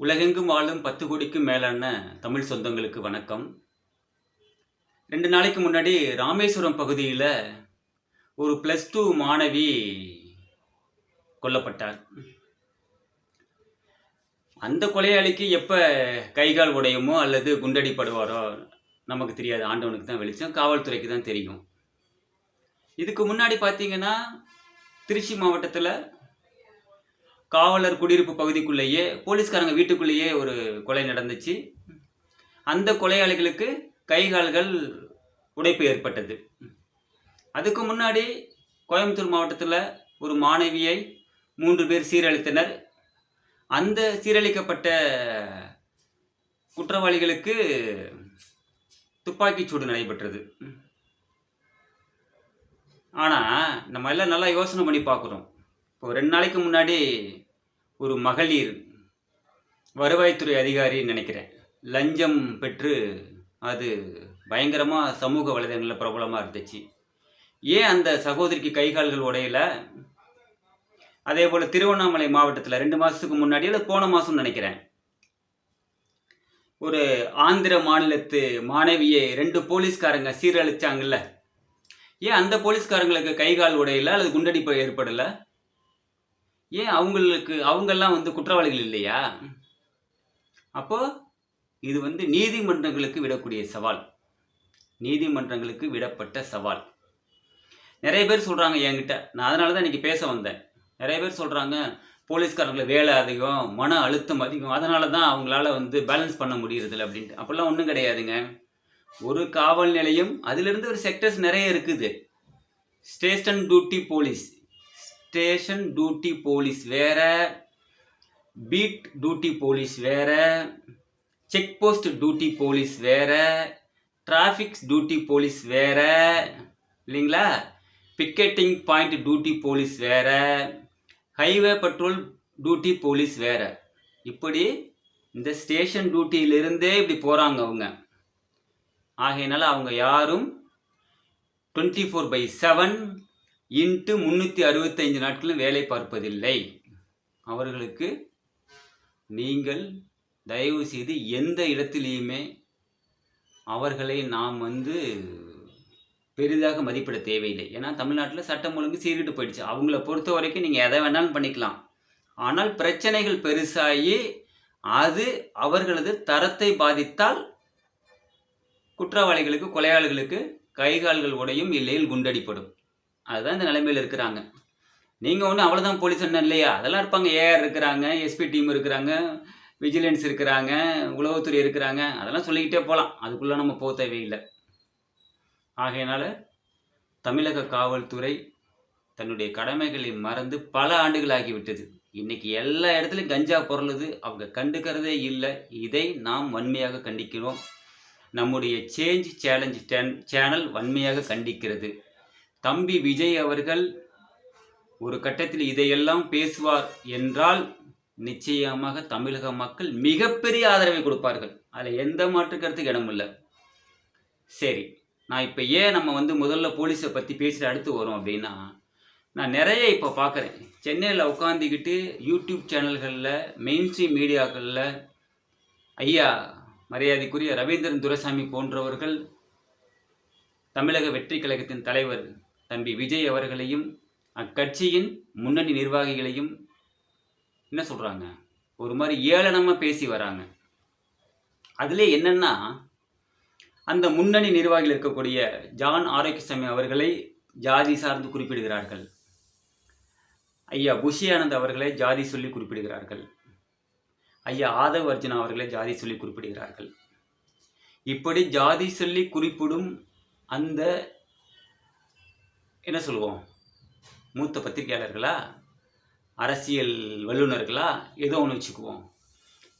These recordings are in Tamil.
உலகெங்கும் வாழும் பத்து கோடிக்கும் மேலான தமிழ் சொந்தங்களுக்கு வணக்கம். ரெண்டு நாளைக்கு முன்னாடி ராமேஸ்வரம் பகுதியில் ஒரு ப்ளஸ் டூ மாணவி கொல்லப்பட்டார் அந்த கொலையாளிக்கு எப்போ கைகால் உடையுமோ அல்லது குண்டடிப்படுவாரோ நமக்கு தெரியாது. ஆண்டவனுக்கு தான் வெளிச்சம் காவல்துறைக்கு தான் தெரியும். இதுக்கு முன்னாடி பார்த்தீங்கன்னா திருச்சி மாவட்டத்தில் காவலர் குடியிருப்பு பகுதிக்குள்ளேயே போலீஸ்காரங்க வீட்டுக்குள்ளேயே ஒரு கொலை நடந்துச்சு. அந்த கொலையாளிகளுக்கு கை கால்கள் உடைப்பு ஏற்பட்டது. அதுக்கு முன்னாடி கோயம்புத்தூர் மாவட்டத்தில் ஒரு மாணவியை மூன்று பேர் சீரழித்தனர். அந்த சீரழிக்கப்பட்ட குற்றவாளிகளுக்கு துப்பாக்கிச்சூடு நடைபெற்றது. ஆனால் நம்ம எல்லாம் நல்லா யோசனை பண்ணி பார்க்குறோம். இப்போ ரெண்டு நாளைக்கு முன்னாடி ஒரு மகளிர் வருவாய்த்துறை அதிகாரின்னு நினைக்கிறேன். லஞ்சம் பெற்று அது பயங்கரமாக சமூக வலைதளங்களில் பிரபலமாக இருந்துச்சு. ஏன் அந்த சகோதரிக்கு கை கால்கள் உடையல? அதே போல் திருவண்ணாமலை மாவட்டத்தில் ரெண்டு மாதத்துக்கு முன்னாடி இல்லை போன மாதம்னு நினைக்கிறேன். ஒரு ஆந்திர மாநிலத்து மாணவியை ரெண்டு போலீஸ்காரங்க சீரழிச்சாங்கல்ல. ஏன் அந்த போலீஸ்காரங்களுக்கு கை கால் உடையல அல்லது குண்டடிப்பு ஏற்படலை? ஏன் அவங்களுக்கு அவங்கெல்லாம் வந்து குற்றவாளிகள் இல்லையா? அப்போ இது வந்து நீதிமன்றங்களுக்கு விடக்கூடிய சவால். நீதிமன்றங்களுக்கு விடப்பட்ட சவால். நிறைய பேர் சொல்கிறாங்க என்கிட்ட. நான் அதனால தான் இன்றைக்கி பேச வந்தேன். நிறைய பேர் சொல்கிறாங்க போலீஸ்காரங்களுக்கு வேலை அதிகம் மன அழுத்தம் அதிகம். அதனால தான் அவங்களால வந்து பேலன்ஸ் பண்ண முடியறதில்ல அப்படின்ட்டு. அப்போல்லாம் ஒன்றும் கிடையாதுங்க. ஒரு காவல் நிலையம் அதிலிருந்து ஒரு செக்டர்ஸ் நிறைய இருக்குது. Station duty police station duty police வேற பீட் டியூட்டி போலீஸ் வேற செக் போஸ்ட் டியூட்டி போலீஸ் வேற டிராஃபிக்ஸ் டியூட்டி போலீஸ் வேற இல்லைங்களா? பிக்கெட்டிங் பாயிண்ட் டியூட்டி போலீஸ் வேற ஹைவே பட்ரோல் டியூட்டி போலீஸ் வேற. இப்படி இந்த ஸ்டேஷன் டியூட்டியிலிருந்தே இப்படி போகிறாங்க அவங்க. ஆகையினால அவங்க யாரும் twenty four by seven into முந்நூற்றி அறுபத்தைந்து நாட்களும் வேலை பார்ப்பதில்லை. அவர்களுக்கு நீங்கள் தயவு செய்து எந்த இடத்துலையுமே அவர்களை நாம் வந்து பெரிதாக மதிப்பிட தேவையில்லை. ஏன்னா தமிழ்நாட்டில் சட்டம் ஒழுங்கு சீர்கிட்டு போயிடுச்சு. அவங்கள பொறுத்த வரைக்கும் நீங்கள் எதை வேணாலும் பண்ணிக்கலாம். ஆனால் பிரச்சனைகள் பெருசாகி அது அவர்களது தரத்தை பாதித்தால் குற்றவாளிகளுக்கு கொலையாளிகளுக்கு கைகால்கள் உடையும் இல்லையில் குண்டடிப்படும். அதுதான் இந்த நிலைமையில் இருக்கிறாங்க. நீங்கள் ஒன்றும் அவ்வளோதான் போலீஸ் என்ன இல்லையா? அதெல்லாம் இருப்பாங்க. ஏஆர் இருக்கிறாங்க எஸ்பி டீம் இருக்கிறாங்க விஜிலன்ஸ் இருக்கிறாங்க உளவுத்துறை இருக்கிறாங்க. அதெல்லாம் சொல்லிக்கிட்டே போகலாம் அதுக்குள்ளே நம்ம போக தேவையில்லை. ஆகையினால தமிழக காவல்துறை தன்னுடைய கடமைகளை மறந்து பல ஆண்டுகள் ஆகிவிட்டது. இன்னைக்கு எல்லா இடத்துலையும் கஞ்சா பொருளுது. அவங்க கண்டுக்கிறதே இல்லை. இதை நாம் வன்மையாக கண்டிக்கிறோம். நம்முடைய சேஞ்ச் சேலஞ்ச் சேனல் வன்மையாக கண்டிக்கிறது. தம்பி விஜய் அவர்கள் ஒரு கட்டத்தில் இதையெல்லாம் பேசுவார் என்றால் நிச்சயமாக தமிழக மக்கள் மிகப்பெரிய ஆதரவை கொடுப்பார்கள். அதில் எந்த மாற்று கருத்துக்கு இடமில்லை. சரி நான் இப்போ ஏன் நம்ம வந்து முதல்ல போலீஸை பற்றி பேசிட்டு அடுத்து வரோம் அப்படின்னா நான் நிறைய இப்போ பார்க்குறேன் சென்னையில் உட்காந்துக்கிட்டு யூடியூப் சேனல்களில் மெயின் ஸ்ட்ரீம் மீடியாக்களில் ஐயா மரியாதைக்குரிய ரவீந்திரன் துரைசாமி போன்றவர்கள் தமிழக வெற்றி கழகத்தின் தலைவர் தம்பி விஜய் அவர்களையும் அக்கட்சியின் முன்னணி நிர்வாகிகளையும் என்ன சொல்கிறாங்க ஒரு மாதிரி ஏளனமாக பேசி வராங்க. அதிலே என்னென்னா அந்த முன்னணி நிர்வாகிகள் இருக்கக்கூடிய ஜான் ஆரோக்கியசாமி அவர்களை ஜாதி சார்ந்து குறிப்பிடுகிறார்கள். ஐயா புஷி ஆனந்த் அவர்களை ஜாதி சொல்லி குறிப்பிடுகிறார்கள். ஐயா ஆதவ் அர்ஜுனா அவர்களை ஜாதி சொல்லி குறிப்பிடுகிறார்கள். இப்படி ஜாதி சொல்லி குறிப்பிடும் அந்த என்ன சொல்லுவோம்? மூத்த பத்திரிகையாளர்களா? அரசியல் வல்லுநர்களா? ஏதோ ஒன்று வச்சுக்குவோம்.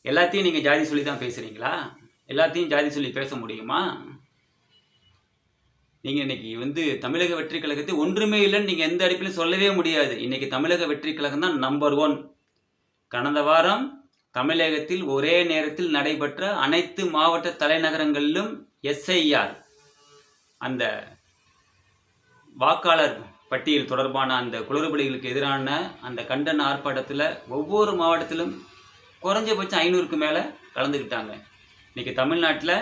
எல்லாத்தையும் நீங்கள் ஜாதி சொல்லி தான் பேசுகிறீங்களா எல்லாத்தையும் ஜாதி சொல்லி பேச முடியுமா? நீங்கள் இன்றைக்கி வந்து தமிழக வெற்றி கழகத்தை ஒன்றுமே இல்லைன்னு நீங்கள் எந்த அடிப்பிலும் சொல்லவே முடியாது. இன்றைக்கி தமிழக வெற்றி கழகம் தான் நம்பர் ஒன் கடந்த வாரம் தமிழகத்தில் ஒரே நேரத்தில் நடைபெற்ற அனைத்து மாவட்ட தலைநகரங்களிலும் எஸ்ஐஆர் அந்த வாக்காளர் பட்டியல் தொடர்பான அந்த குளறுபடிகளுக்கு எதிரான அந்த கண்டன ஆர்ப்பாட்டத்தில் ஒவ்வொரு மாவட்டத்திலும் குறைஞ்சபட்சம் ஐநூறுக்கு மேலே கலந்துக்கிட்டாங்க. இன்றைக்கி தமிழ்நாட்டில்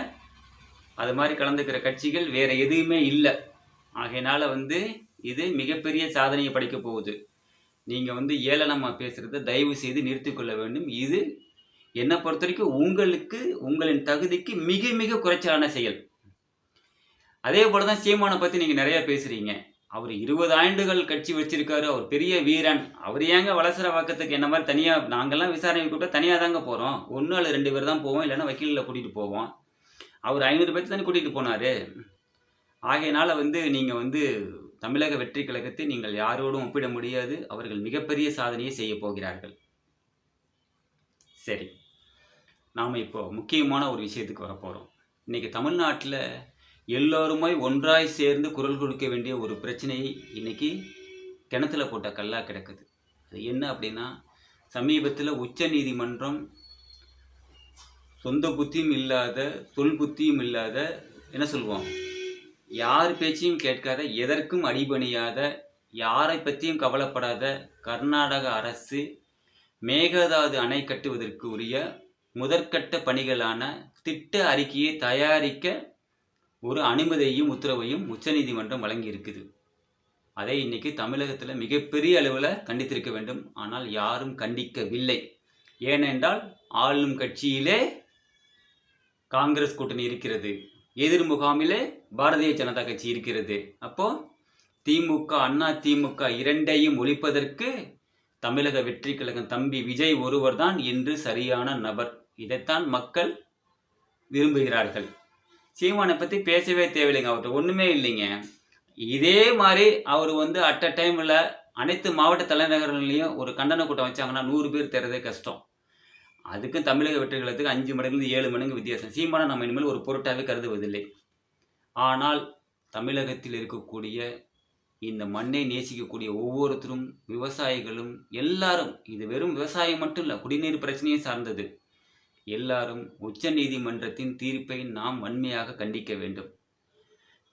அது மாதிரி கலந்துக்கிற கட்சிகள் வேறு எதுவுமே இல்லை. ஆகையினால் வந்து இது மிகப்பெரிய சாதனையை படைக்க போகுது. நீங்கள் வந்து ஏளனமாக பேசுகிறத தயவு செய்து நிறுத்திக்கொள்ள வேண்டும். இது என்னை பொறுத்த வரைக்கும் உங்களுக்கு உங்களின் தகுதிக்கு மிக மிக குறைச்சலான செயல். அதே போல தான் சீமானை பற்றி நீங்கள் நிறையா பேசுகிறீங்க அவர் இருபது ஆண்டுகள் கட்சி வச்சிருக்காரு. அவர் பெரிய வீரன். அவர் ஏங்க வளசர வாக்கத்துக்கு என்ன மாதிரி தனியாக நாங்கள்லாம் விசாரணை கூப்பிட்டா தனியாக தாங்க போகிறோம் ஒன்று அல்லது ரெண்டு பேர் தான் போவோம். இல்லைன்னா வக்கீலில் கூட்டிகிட்டு போவோம். அவர் ஐநூறு பேர்த்து தானே கூட்டிகிட்டு போனார். ஆகையினால வந்து நீங்கள் வந்து தமிழக வெற்றி கழகத்தை நீங்கள் யாரோடும் ஒப்பிட முடியாது. அவர்கள் மிகப்பெரிய சாதனையை செய்ய போகிறார்கள். சரி. நாம் இப்போ முக்கியமான ஒரு விஷயத்துக்கு வரப்போகிறோம் இன்றைக்கி தமிழ்நாட்டில் எல்லோருமாய் ஒன்றாய் சேர்ந்து குரல் கொடுக்க வேண்டிய ஒரு பிரச்சனை இன்னைக்கு கிணத்துல போட்ட கல்லா கிடக்குது. அது என்ன அப்படின்னா சமீபத்தில் உச்ச நீதிமன்றம் சொந்த புத்தியும் இல்லாத சொல் புத்தியும் இல்லாத என்ன சொல்லுவோம் யார் பேச்சையும் கேட்காத எதற்கும் அடிபணியாத யாரை பற்றியும் கவலைப்படாத கர்நாடக அரசு மேகதாது அணை கட்டுவதற்கு உரிய முதற்கட்ட பணிகளான திட்ட அறிக்கையை தயாரிக்க ஒரு அனுமதியையும் உத்தரவையும் உச்சநீதிமன்றம் வழங்கி இருக்குது அதை இன்னைக்கு தமிழகத்தில் மிகப்பெரிய அளவில் கண்டித்திருக்க வேண்டும். ஆனால் யாரும் கண்டிக்கவில்லை. ஏனென்றால் ஆளும் கட்சியிலே காங்கிரஸ் கூட்டணி இருக்கிறது. எதிர் முகாமிலே பாரதிய ஜனதா கட்சி இருக்கிறது. அப்போ திமுக அண்ணா திமுக இரண்டையும் ஒழிப்பதற்கு தமிழக வெற்றி கழகம் தம்பி விஜய் ஒருவர்தான் இன்று சரியான நபர். இதைத்தான் மக்கள் விரும்புகிறார்கள். சீமானை பற்றி பேசவே தேவையில்லைங்க. அவர்கிட்ட ஒன்றுமே இல்லைங்க. இதே மாதிரி அவர் வந்து அட் அ டைமில் அனைத்து மாவட்ட தலைநகரங்களையும் ஒரு கண்டன கூட்டம் வச்சாங்கன்னா நூறு பேர் தர்றதே கஷ்டம். அதுக்கும் தமிழக வெற்றிகளுக்கு அஞ்சு மடங்குலேருந்து ஏழு மடங்கு வித்தியாசம். சீமானை நம்ம இனிமேல் ஒரு பொருட்டாகவே கருதுவதில்லை. ஆனால் தமிழகத்தில் இருக்கக்கூடிய இந்த மண்ணை நேசிக்கக்கூடிய ஒவ்வொருத்தரும் விவசாயிகளும் எல்லாரும் இது வெறும் விவசாயம் மட்டும் இல்லை குடிநீர் பிரச்சனையை சார்ந்தது. எல்லாரும் உச்ச நீதிமன்றத்தின் தீர்ப்பை நாம் வன்மையாக கண்டிக்க வேண்டும்.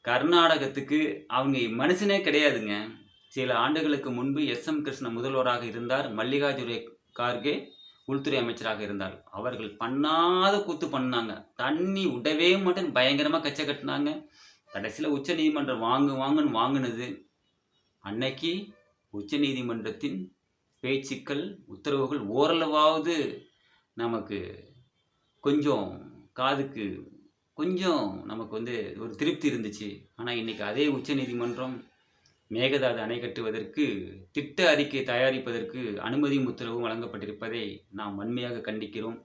கர்நாடகத்துக்கு அவங்க மனுஷனே கிடையாதுங்க. சில ஆண்டுகளுக்கு முன்பு எஸ். எம். கிருஷ்ண முதல்வராக இருந்தார் மல்லிகார்ஜுன கார்கே உள்துறை அமைச்சராக இருந்தார். அவர்கள் பண்ணாத கூத்து பண்ணாங்க. தண்ணி விடவே மாட்டேன் பயங்கரமாக கச்சை கட்டினாங்க. கடைசியில் உச்ச நீதிமன்றம் வாங்கு வாங்குன்னு வாங்கினது. அன்னைக்கு உச்ச நீதிமன்றத்தின் பேச்சுக்கள் உத்தரவுகள் ஓரளவாவது நமக்கு கொஞ்சம் காதுக்கு கொஞ்சம் நமக்கு வந்து ஒரு திருப்தி இருந்துச்சு. ஆனால் இன்னைக்கு அதே உச்சநீதிமன்றம் மேகதாது அணை கட்டுவதற்கு திட்ட அறிக்கை தயாரிப்பதற்கு அனுமதி உத்தரவும் வழங்கப்பட்டிருப்பதை நாம் வன்மையாக கண்டிக்கிறோம்.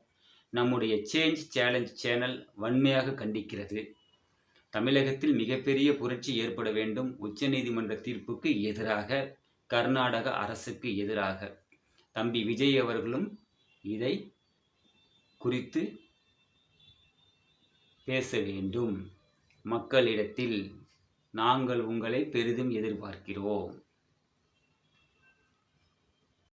நம்முடைய சேஞ்ச் சேலஞ்ச் சேனல் வன்மையாக கண்டிக்கிறது. தமிழகத்தில் மிகப்பெரிய புரட்சி ஏற்பட வேண்டும் உச்சநீதிமன்ற தீர்ப்புக்கு எதிராக கர்நாடக அரசுக்கு எதிராக. தம்பி விஜய் அவர்களும் இதை குறித்து பேச வேண்டும். மக்களிடத்தில் நாங்கள் உங்களை பெரிதும் எதிர்பார்க்கிறோம்.